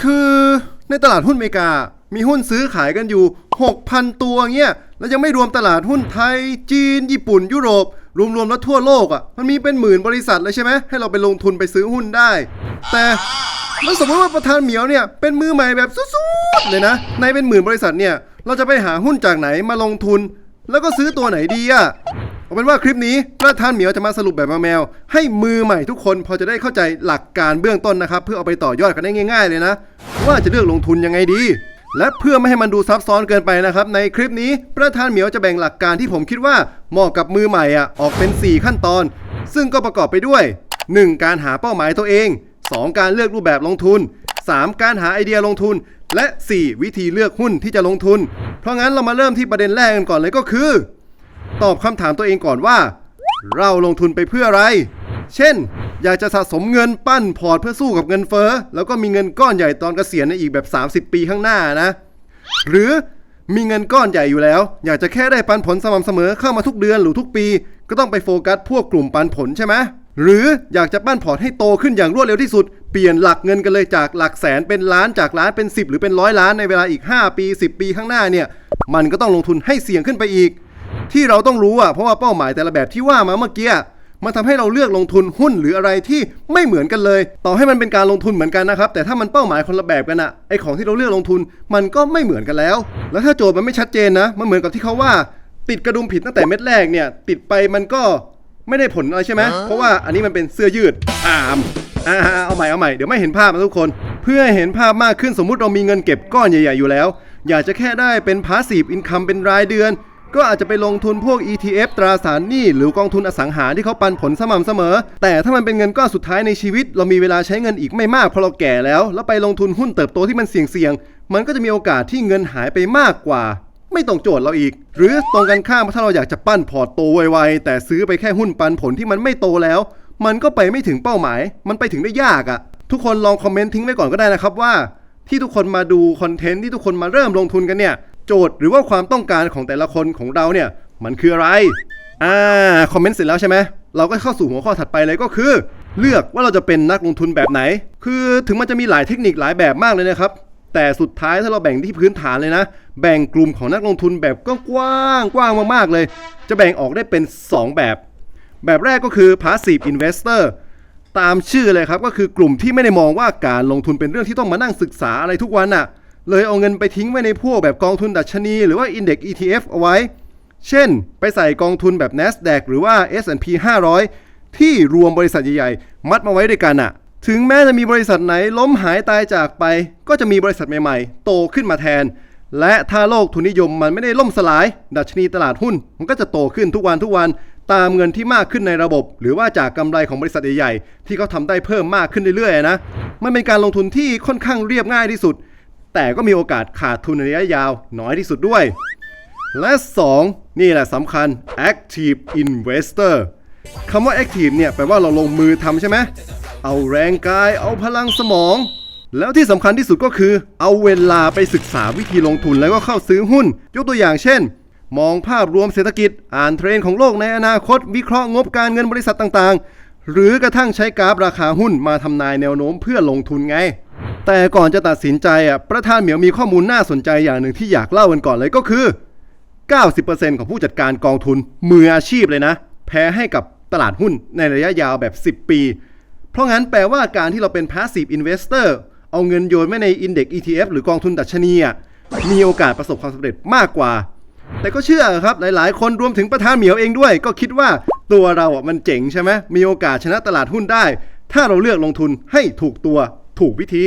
คือในตลาดหุ้นอเมริกา มีหุ้นซื้อขายกันอยู่ 6,000 ตัวเงี้ย แล้วยังไม่รวมตลาดหุ้นไทย จีน ญี่ปุ่น ยุโรป รวมๆแล้วทั่วโลกอะ่ะ มันมีเป็นหมื่นบริษัทเลยใช่ไหมให้เราไปลงทุนไปซื้อหุ้นได้ แต่แล้วสมมติว่าประธานเหมียวเนี่ยเป็นมือใหม่แบบสุดๆเลยนะ ในเป็นหมื่นบริษัทเนี่ย เราจะไปหาหุ้นจากไหนมาลงทุน แล้วก็ซื้อตัวไหนดีอะเอาเป็นว่าคลิปนี้ประธานเหมียวจะมาสรุปแบบแมวๆให้มือใหม่ทุกคนพอจะได้เข้าใจหลักการเบื้องต้นนะครับ เพื่อเอาไปต่อยอดกันได้ง่าย ๆ เลยนะ ว่าจะเลือกลงทุนยังไงดี และเพื่อไม่ให้มันดูซับซ้อนเกินไปนะครับ ในคลิปนี้ประธานเหมียวจะแบ่งหลักการที่ผมคิดว่าเหมาะกับมือใหม่อะออกเป็น 4 ขั้นตอน ซึ่งก็ประกอบไปด้วย 1. การหาเป้าหมายตัวเอง 2. การเลือกรูปแบบลงทุน 3. การหาไอเดียลงทุน และ 4. วิธีเลือกหุ้นที่จะลงทุน เพราะงั้นเรามาเริ่มที่ประเด็นแรกกันก่อนเลยก็คือ ตอบคำถามตัวเองก่อนว่า เราลงทุนไปเพื่ออะไร เช่น อยากจะสะสมเงินปั้นพอร์ตเพื่อสู้กับเงินเฟ้อ แล้วก็มีเงินก้อนใหญ่ตอนเกษียณในอีกแบบ 30 ปีข้างหน้านะ หรือมีเงินก้อนใหญ่อยู่แล้ว อยากจะแค่ได้ปันผลสม่ำเสมอเข้ามาทุกเดือนหรือทุกปี ก็ต้องไปโฟกัสพวกกลุ่มปันผลใช่ไหมหรืออยากจะปั้นพอร์ตให้โตขึ้นอย่างรวดเร็วที่สุด ปลี่ยนหลักเงินกันเลยจากหลักแสนเป็นล้านจากล้านเป็น 10 หรือเป็นร้อยล้านในเวลาอีก 5 ปี 10 ปีข้างหน้าเนี่ยมันก็ต้องลงทุนให้เสี่ยงขึ้นไปอีก ที่เราต้องรู้อะเพราะว่าเป้าหมายแต่ละแบบที่ว่ามาเมื่อกี้มันทำให้เราเลือกลงทุนหุ้นหรืออะไรที่ไม่เหมือนกันเลย ต่อให้มันเป็นการลงทุนเหมือนกันนะครับ แต่ถ้ามันเป้าหมายคนละแบบกันอะไอของที่เราเลือกลงทุนมันก็ไม่เหมือนกันแล้ว แล้วถ้าโจทย์มันไม่ชัดเจนนะมันเหมือนกับที่เขาว่า ติดกระดุมผิดตั้งแต่เม็ดแรกเนี่ย ติดไปมันก็ไม่ได้ผลอะไรใช่ไหมเพราะว่าอันนี้มันเป็นเสื้อยืดอาม อ่าเอาใหม่เอาใหม่เดี๋ยวไม่เห็นภาพนะทุกคน เพื่อเห็นภาพมากขึ้นสมมุติเรามีเงินเก็บก้อนใหญ่ๆอยู่แล้ว อยากจะแค่ได้เป็นพาสซีฟอินคัมเป็นรายเดือน ก็อาจจะไปลงทุนพวก ETF ตราสารหนี้หรือกองทุนอสังหาที่เขาปันผลสม่ำเสมอ แต่ถ้ามันเป็นเงินก้อนสุดท้ายในชีวิต เรามีเวลาใช้เงินอีกไม่มากเพราะเราแก่แล้ว แล้วไปลงทุนหุ้นเติบโตที่มันเสี่ยงๆมันก็จะมีโอกาสที่เงินหายไปมากกว่าไม่ตรงโจทย์เราอีก หรือตรงกันข้ามถ้าเราอยากจะปั้นพอร์ตโตไวๆแต่ซื้อไปแค่หุ้นปันผลที่มันไม่โตแล้ว มันก็ไปไม่ถึงเป้าหมาย มันไปถึงได้ยากอะ่ะ ทุกคนลองคอมเมนต์ทิ้งไว้ก่อนก็ได้นะครับว่า ที่ทุกคนมาดูคอนเทนต์ที่ทุกคนมาเริ่มลงทุนกันเนี่ย โจทย์หรือว่าความต้องการของแต่ละคนของเราเนี่ย มันคืออะไร อ่า คอมเมนต์เสร็จแล้วใช่ไหม เราก็เข้าสู่หัวข้อถัดไปเลยก็คือ เลือกว่าเราจะเป็นนักลงทุนแบบไหน คือถึงมันจะมีหลายเทคนิคหลายแบบมากเลยนะครับ แต่สุดท้ายถ้าเราแบ่งที่พื้นฐานเลยนะ แบ่งกลุ่มของนักลงทุนแบบกว้างกว้างมากๆเลย จะแบ่งออกได้เป็น 2 แบบ แบบแรกก็คือ passive investor ตามชื่อเลยครับก็คือกลุ่มที่ไม่ได้มองว่าการลงทุนเป็นเรื่องที่ต้องมานั่งศึกษาอะไรทุกวันน่ะ เลยเอาเงินไปทิ้งไว้ในพวกแบบกองทุนดัชนี หรือว่า Index ETF เอาไว้ เช่น ไปใส่กองทุนแบบ NASDAQ หรือว่า S&P 500 ที่รวมบริษัทใหญ่ๆ มัดมาไว้ด้วยกันน่ะ ถึงแม้จะมีบริษัทไหนล้มหายตายจากไป ก็จะมีบริษัทใหม่ๆ โตขึ้นมาแทน และถ้าโลกทุนนิยมมันไม่ได้ล่มสลาย ดัชนีตลาดหุ้น มันก็จะโตขึ้นทุกวันทุกวัน ตามเงินที่มากขึ้นในระบบ หรือว่าจากกำไรของบริษัทใหญ่ๆที่เขาทำได้เพิ่มมากขึ้นเรื่อยๆนะมันเป็นการลงทุนที่ค่อนข้างเรียบง่ายที่สุด แต่ก็มีโอกาสขาดทุนในระยะยาวน้อยที่สุดด้วย และ 2 นี่แหละสำคัญ active investor คำว่า active เนี่ยแปลว่าเราลงมือทำใช่ไหมเอาแรงกายเอาพลังสมอง แล้วที่สำคัญที่สุดก็คือ เอาเวลาไปศึกษาวิธีลงทุนแล้วก็เข้าซื้อหุ้น ยกตัวอย่างเช่น มองภาพรวมเศรษฐกิจ อ่านเทรนด์ของโลกในอนาคต วิเคราะห์งบการเงินบริษัทต่างๆ หรือกระทั่งใช้กราฟราคาหุ้นมาทำนายแนวโน้มเพื่อลงทุนไง แต่ก่อนจะตัดสินใจอะประธานเหมียวมีข้อมูลน่าสนใจอย่างหนึ่งที่อยากเล่ากันก่อนเลยก็คือ 90%ของผู้จัดการกองทุนมืออาชีพเลยนะ แพ้ให้กับตลาดหุ้นในระยะยาวแบบ 10 ปี เพราะงั้นแปลว่าการที่เราเป็น passive investor เอาเงินโยนไว้ใน index ETF หรือกองทุนดัชนีอะมีโอกาสประสบความสำเร็จมากกว่า แต่ก็เชื่อครับหลายๆ คนรวมถึงประธานเหมียวเองด้วย ก็คิดว่าตัวเราอะมันเจ๋งใช่ไหมมีโอกาสชนะตลาดหุ้นได้ ถ้าเราเลือกลงทุนให้ถูกตัวถูกวิธี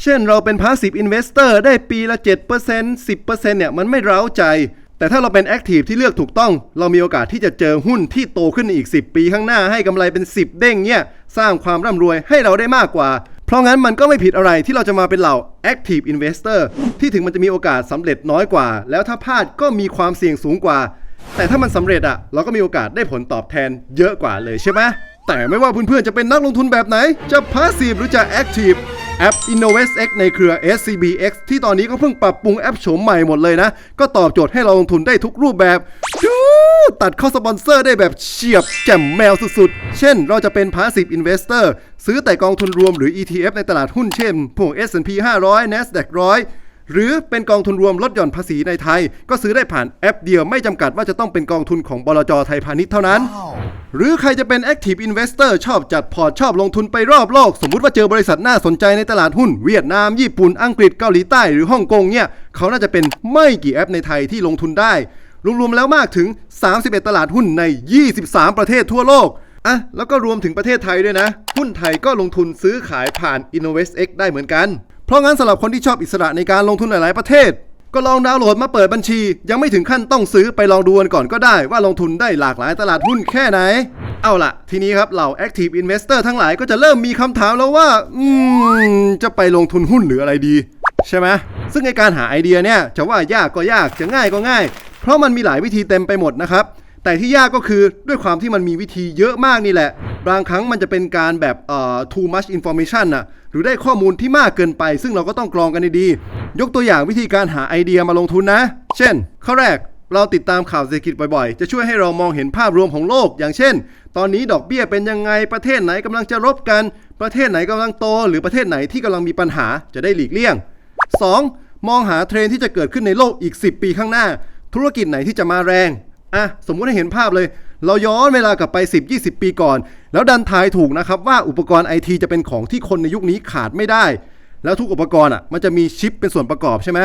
เช่นเราเป็น passive investor ได้ปีละ 7% 10%เนี่ยมันไม่เร้าใจ แต่ถ้าเราเป็น active ที่เลือกถูกต้อง เรามีโอกาสที่จะเจอหุ้นที่โตขึ้นอีก 10 ปีข้างหน้าให้กำไรเป็น 10 เด้งเนี่ยสร้างความร่ำรวยให้เราได้มากกว่า เพราะงั้นมันก็ไม่ผิดอะไรที่เราจะมาเป็นเหล่า active investor ที่ถึงมันจะมีโอกาสสำเร็จน้อยกว่า แล้วถ้าพลาดก็มีความเสี่ยงสูงกว่า แต่ถ้ามันสำเร็จอะเราก็มีโอกาสได้ผลตอบแทนเยอะกว่าเลยใช่ไหมแต่ไม่ว่าเพื่อนๆจะเป็นนักลงทุนแบบไหน จะ passive หรือจะ active แอป InnovestX ในเครือ SCBX ที่ตอนนี้ก็เพิ่งปรับปรุงแอปโฉมใหม่หมดเลยนะ ก็ตอบโจทย์ให้เราลงทุนได้ทุกรูปแบบดู ตัดเข้าสปอนเซอร์ได้แบบเฉียบแจ่มแมวสุดๆ เช่น เราจะเป็น Passive Investor ซื้อแต่กองทุนรวมหรือ ETF ในตลาดหุ้นเช่น พวก S&P 500 NASDAQ 100 หรือเป็นกองทุนรวมลดหย่อนภาษีในไทย ก็ซื้อได้ผ่านแอปเดียวไม่จำกัดว่าจะต้องเป็นกองทุนของบลจไทยพาณิชย์เท่านั้น หรือใครจะเป็น Active Investor ชอบจัดพอร์ตชอบลงทุนไปรอบโลก สมมุติว่าเจอบริษัทน่าสนใจในตลาดหุ้นเวียดนาม ญี่ปุ่นอังกฤษเกาหลีใต้หรือฮ่องกงเนี่ยเขาน่าจะเป็นไม่กี่แอปในไทยที่ลงทุนได้ รวมๆแล้วมากถึง 31 ตลาดหุ้นใน 23 ประเทศทั่วโลกอะแล้วก็รวมถึงประเทศไทยด้วยนะ หุ้นไทยก็ลงทุนซื้อขายผ่าน InnovestX ได้เหมือนกัน เพราะงั้นสำหรับคนที่ชอบอิสระในการลงทุนหลายๆประเทศ ก็ลองดาวน์โหลดมาเปิดบัญชี ยังไม่ถึงขั้นต้องซื้อไปลองดูกันก่อนก็ได้ว่าลงทุนได้หลากหลายตลาดหุ้นแค่ไหน เอาล่ะ ทีนี้ครับเหล่า Active Investor ทั้งหลายก็จะเริ่มมีคำถามแล้วว่า อืม จะไปลงทุนหุ้นหรืออะไรดี ใช่ไหมซึ่งในการหาไอเดียเนี่ยจะว่ายากก็ยากจะง่ายก็ง่าย เพราะมันมีหลายวิธีเต็มไปหมดนะครับ แต่ที่ยากก็คือด้วยความที่มันมีวิธีเยอะมากนี่แหละ บางครั้งมันจะเป็นการแบบเอ่อ too much information น่ะหรือได้ข้อมูลที่มากเกินไป ซึ่งเราก็ต้องกรองกันดีๆยกตัวอย่างวิธีการหาไอเดียมาลงทุนนะ เช่น ข้อแรกเราติดตามข่าวเศรษฐกิจบ่อยๆ จะช่วยให้เรามองเห็นภาพรวมของโลก อย่างเช่น ตอนนี้ดอกเบี้ยเป็นยังไง ประเทศไหนกำลังจะรบกัน ประเทศไหนกำลังโต หรือประเทศไหนที่กำลังมีปัญหา จะได้หลีกเลี่ยง 2. มองหาเทรนที่จะเกิดขึ้นในโลกอีก 10 ปีข้างหน้า ธุรกิจไหนที่จะมาแรงอะสมมุติให้เห็นภาพเลย เราย้อนเวลากลับไป 10-20 ปีก่อน แล้วดันทายถูกนะครับว่าอุปกรณ์ไอทีจะเป็นของที่คนในยุคนี้ขาดไม่ได้ แล้วทุกอุปกรณ์อะมันจะมีชิปเป็นส่วนประกอบใช่ไหม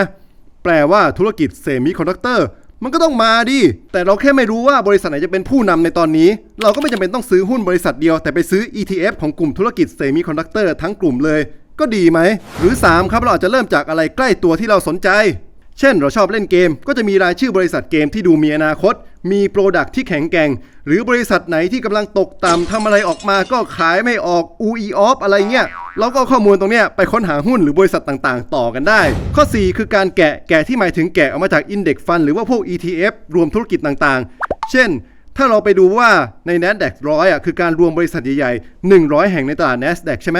แปลว่าธุรกิจเซมิคอนดักเตอร์มันก็ต้องมาดิ แต่เราแค่ไม่รู้ว่าบริษัทไหนจะเป็นผู้นำในตอนนี้ เราก็ไม่จำเป็นต้องซื้อหุ้นบริษัทเดียว แต่ไปซื้อ ETF ของกลุ่มธุรกิจเซมิคอนดักเตอร์ทั้งกลุ่มเลย ก็ดีไหม หรือ 3 ครับเราอาจจะเริ่มจากอะไรใกล้ตัวที่เราสนใจ เช่น เราชอบเล่นเกม ก็จะมีรายชื่อบริษัทเกมที่ดูมีอนาคต มีโปรดักที่แข็งแกร่ง หรือบริษัทไหนที่กำลังตกต่ำทำอะไรออกมาก็ขายไม่ออกอูอีออฟอะไรเงี้ยเราก็ข้อมูลตรงเนี้ยไปค้นหาหุ้นหรือบริษัทต่างๆ ต่อกันได้ ข้อ 4 คือการแกะแกะที่หมายถึงแกะออกมาจาก Index Fund หรือว่าพวก ETF รวมธุรกิจต่างๆ เช่นถ้าเราไปดูว่าใน NASDAQ ร้อยอะคือการรวมบริษัทใหญ่ๆ 100 แห่งในตลาด NASDAQ ใช่ไหม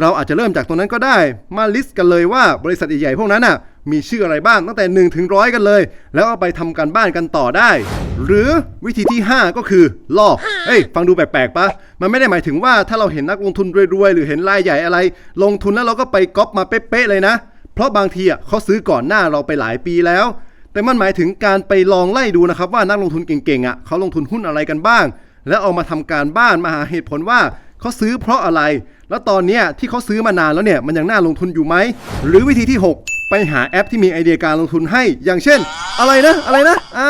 เราอาจจะเริ่มจากตรงนั้นก็ได้ มาลิสต์กันเลยว่าบริษัทใหญ่ๆพวกนั้นน่ะมีชื่ออะไรบ้างตั้งแต่1ถึงร้อยกันเลย แล้วเอาไปทำการบ้านกันต่อได้ หรือวิธีที่ 5 ก็คือลอกเฮ้ยฟังดูแปลกๆปะมันไม่ได้หมายถึงว่าถ้าเราเห็นนักลงทุนรวยๆ หรือเห็นรายใหญ่อะไร ลงทุนแล้วเราก็ไปก๊อปมาเป๊ะๆเลยนะ เพราะบางทีอะเขาซื้อก่อนหน้าเราไปหลายปีแล้ว แต่มันหมายถึงการไปลองไล่ดูนะครับว่านักลงทุนเก่งๆอะเขาลงทุนหุ้นอะไรกันบ้าง แล้วเอามาทำการบ้านมาหาเหตุผลว่า เขาซื้อเพราะอะไร แล้วตอนเนี้ยที่เขาซื้อมานานแล้วเนี่ยมันยังน่าลงทุนอยู่ไหม หรือวิธีที่ 6 ไปหาแอปที่มีไอเดียการลงทุนให้ อย่างเช่น อะไรนะ อะไรนะ อ่า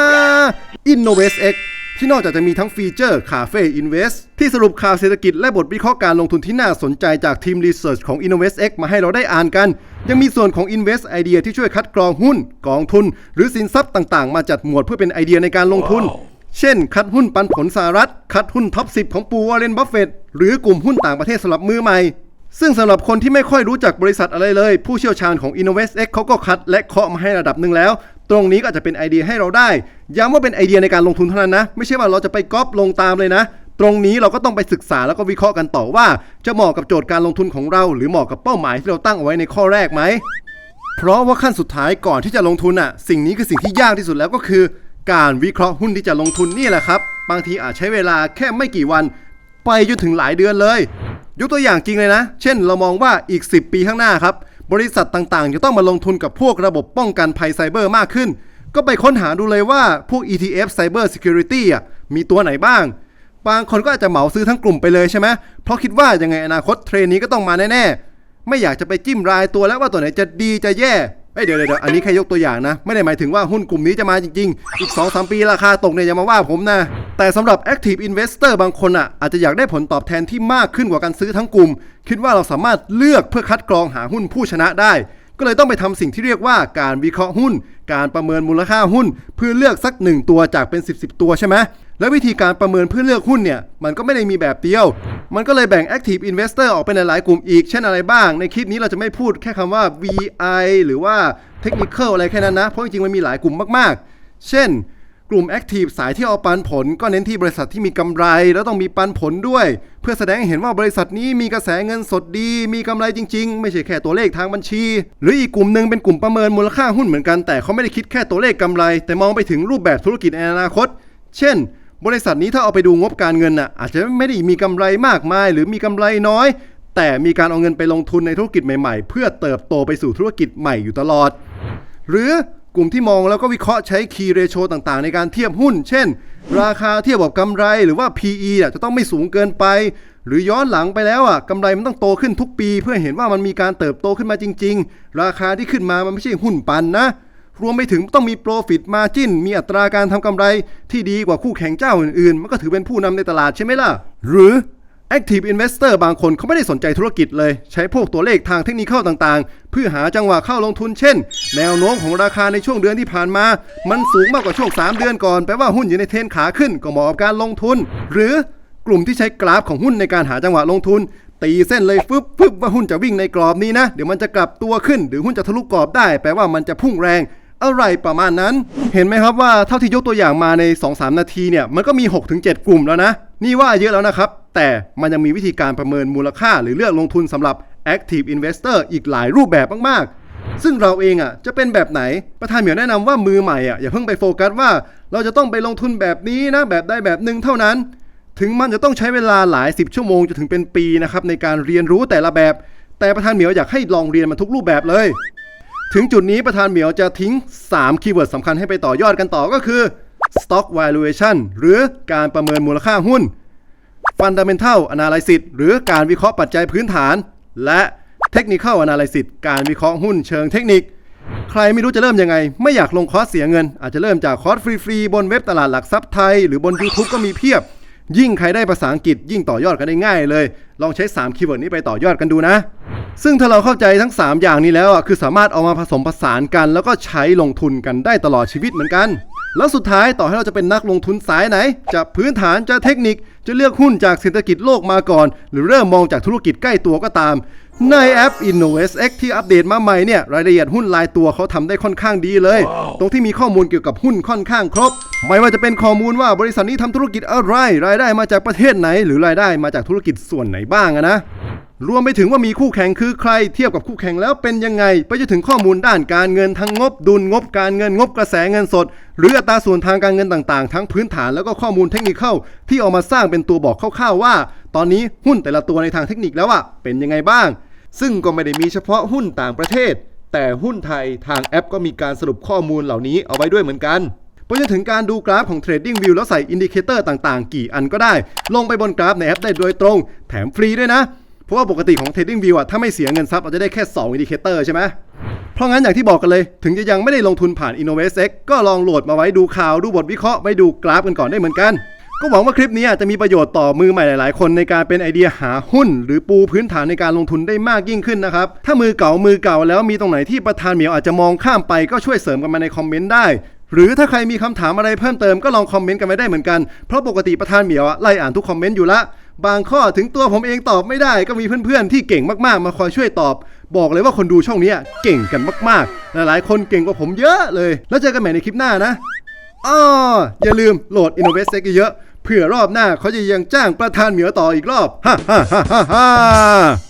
InnovestX ที่นอกจากจะมีทั้งฟีเจอร์ Cafe Invest ที่สรุปข่าวเศรษฐกิจและบทวิเคราะห์การลงทุนที่น่าสนใจจากทีม Research ของ InnovestX มาให้เราได้อ่านกัน ยังมีส่วนของ Invest Idea ที่ช่วยคัดกรองหุ้น กองทุน หรือสินทรัพย์ต่าง ๆ มาจัดหมวดเพื่อเป็นไอเดียในการลงทุน เช่น คัดหุ้นปันผลสหรัฐ คัดหุ้นท็อป 10 ของปูวอร์เรนบัฟเฟตหรือกลุ่มหุ้นต่างประเทศสำหรับมือใหม่ ซึ่งสำหรับคนที่ไม่ค่อยรู้จักบริษัทอะไรเลย ผู้เชี่ยวชาญของ InnovestX เขาก็คัดและเคาะมาให้ระดับหนึ่งแล้ว ตรงนี้ก็อาจจะเป็นไอเดียให้เราได้ ย้ำว่าเป็นไอเดียในการลงทุนเท่านั้นนะ ไม่ใช่ว่าเราจะไปก๊อปลงตามเลยนะตรงนี้เราก็ต้องไปศึกษาแล้วก็วิเคราะห์กันต่อว่า จะเหมาะกับโจทย์การลงทุนของเรา หรือเหมาะกับเป้าหมายที่เราตั้งเอาไว้ในข้อแรกไหม เพราะว่าขั้นสุดท้ายก่อนที่จะลงทุนอะ สิ่งนี้คือสิ่งที่ยากที่สุดแล้วก็คือ การวิเคราะห์หุ้นที่จะลงทุนนี่แหละครับ บางทีอาจใช้เวลาแค่ไม่กี่วัน ไปจนถึงหลายเดือนเลย ยกตัวอย่างจริงเลยนะ เช่นเรามองว่าอีก 10 ปีข้างหน้าครับ บริษัทต่างๆ จะต้องมาลงทุนกับพวกระบบป้องกันภัยไซเบอร์มากขึ้น ก็ไปค้นหาดูเลยว่าพวก ETF Cyber Security อะมีตัวไหนบ้าง บางคนก็อาจจะเหมาซื้อทั้งกลุ่มไปเลยใช่ไหมเพราะคิดว่ายังไงอนาคตเทรนนี้ก็ต้องมาแน่ๆไม่อยากจะไปจิ้มรายตัวแล้วว่าตัวไหนจะดีจะแย่เอ้ยเดี๋ยวเดี๋ยวอันนี้แค่ยกตัวอย่างนะ ไม่ได้หมายถึงว่าหุ้นกลุ่มนี้จะมาจริง ๆ อีก 2-3 ปีราคาตกเนี่ยอย่ามาว่าผมนะ แต่สำหรับ Active Investor บางคนอะอาจจะอยากได้ผลตอบแทนที่มากขึ้นกว่าการซื้อทั้งกลุ่ม คิดว่าเราสามารถเลือกเพื่อคัดกรองหาหุ้นผู้ชนะได้ ก็เลยต้องไปทำสิ่งที่เรียกว่าการวิเคราะห์หุ้น การประเมินมูลค่าหุ้น เพื่อเลือกสักหนึ่งตัวจากเป็น 10บสตัวใช่ไหม และวิธีการประเมินเพื่อเลือกหุ้นเนี่ย มันก็ไม่ได้มีแบบเดียว มันก็เลยแบ่ง Active Investor ออกเป็นหลายๆกลุ่มอีก เช่นอะไรบ้าง ในคลิปนี้เราจะไม่พูดแค่คำว่า VI หรือว่า Technical อะไรแค่นั้นนะ เพราะจริงๆ มันมีหลายกลุ่มมากๆ เช่น กลุ่ม Active สายที่เอาปันผล ก็เน้นที่บริษัทที่มีกำไร แล้วต้องมีปันผลด้วย เพื่อแสดงให้เห็นว่าบริษัทนี้มีกระแสเงินสดดี มีกำไรจริง ๆ ไม่ใช่แค่ตัวเลขทางบัญชี หรืออีกกลุ่มหนึ่งเป็นกลุ่มประเมินมูลค่าหุ้นเหมือนกัน แต่เขาไม่ได้คิดแค่ตัวเลขกำไร แต่มองไปถึงรูปแบบธุรกิจในอนาคต เช่น บริษัทนี้ถ้าเอาไปดูงบการเงินน่ะอาจจะไม่ได้มีกำไรมากมาย หรือมีกำไรน้อย แต่มีการเอาเงินไปลงทุนในธุรกิจใหม่ๆ เพื่อเติบโตไปสู่ธุรกิจใหม่อยู่ตลอด หรือกลุ่มที่มองแล้วก็วิเคราะห์ใช้ Key Ratio ต่างๆ ในการเทียบหุ้น เช่น ราคาเทียบกับกำไรหรือว่า PE อะจะต้องไม่สูงเกินไป หรือย้อนหลังไปแล้วอะกำไรมันต้องโตขึ้นทุกปี เพื่อเห็นว่ามันมีการเติบโตขึ้นมาจริง ๆ ราคาที่ขึ้นมามันไม่ใช่หุ้นปันนะ รวมไปถึงต้องมี profit margin มีอัตราการทำกำไรที่ดีกว่าคู่แข่งเจ้าอื่นๆ มันก็ถือเป็นผู้นำในตลาดใช่ไหมล่ะ หรือ Active Investor บางคนเขาไม่ได้สนใจธุรกิจเลย ใช้พวกตัวเลขทางเทคนิคต่างๆ เพื่อหาจังหวะเข้าลงทุนเช่น แนวโน้มของราคาในช่วงเดือนที่ผ่านมา มันสูงมากกว่าช่วง 3 เดือนก่อนแปลว่าหุ้นอยู่ในเทรนขาขึ้นก็เหมาะกับการลงทุน หรือกลุ่มที่ใช้กราฟของหุ้นในการหาจังหวะลงทุน ตีเส้นเลยฟึบฟึบว่าหุ้นจะวิ่งในกรอบนี้นะ เดี๋ยวมันจะกลับตัวขึ้น หรือหุ้นจะทะลุกรอบได้ แปลว่ามันจะพุ่งแรง อะไรประมาณนั้น เห็นไหมครับว่าเท่าที่ยกตัวอย่างมาใน 2-3 นาทีเนี่ยมันก็มี 6-7 กลุ่มแล้วนะ นี่ว่าเยอะแล้วนะครับ แต่มันยังมีวิธีการประเมินมูลค่า หรือเลือกลงทุนสำหรับ Active Investor อีกหลายรูปแบบมากๆ ซึ่งเราเองอะจะเป็นแบบไหนประธานเหมียวแนะนำว่ามือใหม่อะอย่าเพิ่งไปโฟกัสว่า เราจะต้องไปลงทุนแบบนี้นะแบบใดแบบหนึ่งเท่านั้น ถึงมันจะต้องใช้เวลาหลายสิบชั่วโมงจนถึงเป็นปีนะครับในการเรียนรู้แต่ละแบบ แต่ประธานเหมียวอยากให้ลองเรียนมันทุกรูปแบบเลย ถึงจุดนี้ประธานเหมียวจะทิ้ง 3 คีย์เวิร์ดสำคัญให้ไปต่อยอดกันต่อก็คือ stock valuation หรือการประเมินมูลค่าหุ้น fundamental analysis หรือการวิเคราะห์ปัจจัยพื้นฐาน และ technical analysis การวิเคราะห์หุ้นเชิงเทคนิค ใครไม่รู้จะเริ่มยังไง ไม่อยากลงคอร์สเสียเงิน อาจจะเริ่มจากคอร์สฟรีๆ บนเว็บตลาดหลักทรัพย์ไทย หรือบน YouTube ก็มีเพียบ ยิ่งใครได้ภาษาอังกฤษยิ่งต่อยอดกันได้ง่ายเลย ลองใช้ 3 คีย์เวิร์ดนี้ไปต่อยอดกันดูนะ ซึ่งถ้าเราเข้าใจทั้ง 3 อย่างนี้แล้วอะคือสามารถเอามาผสมผสานกัน แล้วก็ใช้ลงทุนกันได้ตลอดชีวิตเหมือนกัน แล้วสุดท้ายต่อให้เราจะเป็นนักลงทุนสายไหน จะพื้นฐานจะเทคนิคจะเลือกหุ้นจากเศรษฐกิจโลกมาก่อน หรือเริ่มมองจากธุรกิจใกล้ตัวก็ตาม ในแอป InnovestX ที่อัปเดตมาใหม่เนี่ยรายละเอียดหุ้นรายตัวเขาทำได้ค่อนข้างดีเลย ตรงที่มีข้อมูลเกี่ยวกับหุ้นค่อนข้างครบ ไม่ว่าจะเป็นข้อมูลว่าบริษัทนี้ทำธุรกิจอะไร รายได้มาจากประเทศไหน หรือรายได้มาจากธุรกิจส่วนไหนบ้างอะนะรวมไปถึงว่ามีคู่แข่งคือใครเทียบกับคู่แข่งแล้วเป็นยังไง ไปจนถึงข้อมูลด้านการเงินทั้งงบดุลงบการเงินงบกระแสเงินสด หรืออัตราส่วนทางการเงินต่างๆ ทั้งพื้นฐานแล้วก็ข้อมูลเทคนิคเข้าที่เอามาสร้างเป็นตัวบอกคร่าวๆว่า ตอนนี้หุ้นแต่ละตัวในทางเทคนิคแล้วอะเป็นยังไงบ้าง ซึ่งก็ไม่ได้มีเฉพาะหุ้นต่างประเทศ แต่หุ้นไทยทางแอปก็มีการสรุปข้อมูลเหล่านี้เอาไว้ด้วยเหมือนกันไปจนถึงการดูกราฟของ Trading View แล้วใส่อินดิเคเตอร์ต่างๆ กี่อันก็ได้ ลงไปบนกราฟในแอปได้โดยตรง แถมฟรีด้วยนะ เพราะว่าปกติของ Trading View อะถ้าไม่เสียเงินซับเราจะได้แค่ 2 อินดิเคเตอร์ใช่ไหมเพราะงั้นอย่างที่บอกกันเลย ถึงจะยังไม่ได้ลงทุนผ่าน InnovestX ก็ลองโหลดมาไว้ดูข่าวดูบทวิเคราะห์ไว้ดูกราฟกันก่อนได้เหมือนกัน ก็หวังว่าคลิปนี้อาจจะมีประโยชน์ต่อมือใหม่หลาย ๆ คนในการเป็นไอเดียหาหุ้น หรือปูพื้นฐานในการลงทุนได้มากยิ่งขึ้นนะครับ ถ้ามือเก่ามือเก่าแล้วมีตรงไหนที่ประธานเหมียวอาจจะมองข้ามไปก็ช่วยเสริมกันมาในคอมเมนต์ได้ หรือถ้าใครมีคำถามอะไรเพิ่มเติมก็ลองคอมเมนต์กันไว้ได้เหมือนกัน เพราะปกติประธานเหมียวอะไล่อ่านทุกคอมเมนต์อยู่ละ บางข้อถึงตัวผมเองตอบไม่ได้ก็มีเพื่อน ๆ ที่เก่งมาก ๆ มาคอยช่วยตอบ บอกเลยว่าคนดูช่องนี้เก่งกันมาก ๆ หลาย ๆ คนเก่งกว่าผมเยอะเลย แล้วเจอกันใหม่ในคลิปหน้านะอ้ออย่าลืมโหลด Innovate Tech เยอะๆ เผื่อรอบหน้าเขาจะยังจ้างประธานเหมียวต่ออีกรอบฮ่าฮ่าฮ่าฮ่า